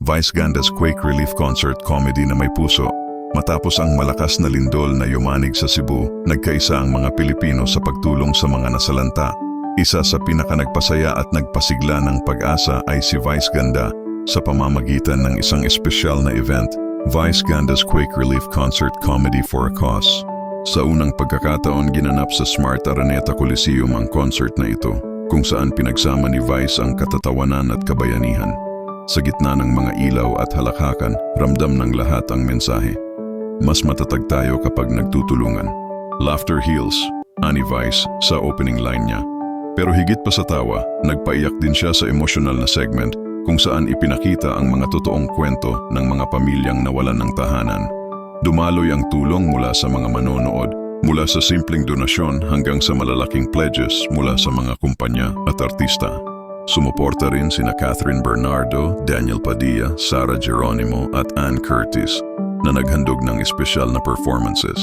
Vice Ganda's Quake Relief Concert comedy na may puso. Matapos ang malakas na lindol na yumanig sa Cebu, nagkaisa ang mga Pilipino sa pagtulong sa mga nasalanta. Isa sa pinakanagpasaya at nagpasigla ng pag-asa ay si Vice Ganda sa pamamagitan ng isang espesyal na event, Vice Ganda's Quake Relief Concert Comedy for a Cause. Sa unang pagkakataon ginanap sa Smart Araneta Coliseum ang concert na ito, kung saan pinagsama ni Vice ang katatawanan at kabayanihan. Sa gitna ng mga ilaw at halakhakan, ramdam ng lahat ang mensahe. Mas matatag tayo kapag nagtutulungan. Laughter heals, ani Vice sa opening line niya. Pero higit pa sa tawa, nagpaiyak din siya sa emotional na segment kung saan ipinakita ang mga totoong kwento ng mga pamilyang nawalan ng tahanan. Dumaloy ang tulong mula sa mga manonood, mula sa simpleng donasyon hanggang sa malalaking pledges mula sa mga kumpanya at artista. Sumuporta rin sina Catherine Bernardo, Daniel Padilla, Sarah Geronimo at Ann Curtis na naghandog ng espesyal na performances.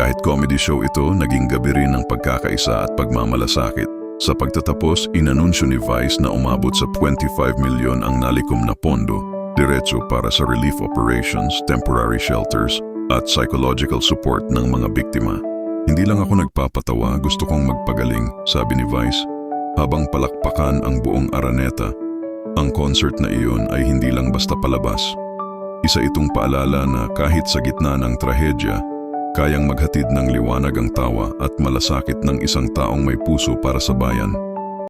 Kahit comedy show ito, naging gabi rin ng pagkakaisa at pagmamalasakit. Sa pagtatapos, inanunsyo ni Vice na umabot sa 25 milyon ang nalikom na pondo, diretso para sa relief operations, temporary shelters, at psychological support ng mga biktima. Hindi lang ako nagpapatawa, gusto kong magpagaling, sabi ni Vice. Habang palakpakan ang buong Araneta, ang concert na iyon ay hindi lang basta palabas. Isa itong paalala na kahit sa gitna ng trahedya, kayang maghatid ng liwanag ang tawa at malasakit ng isang taong may puso para sa bayan.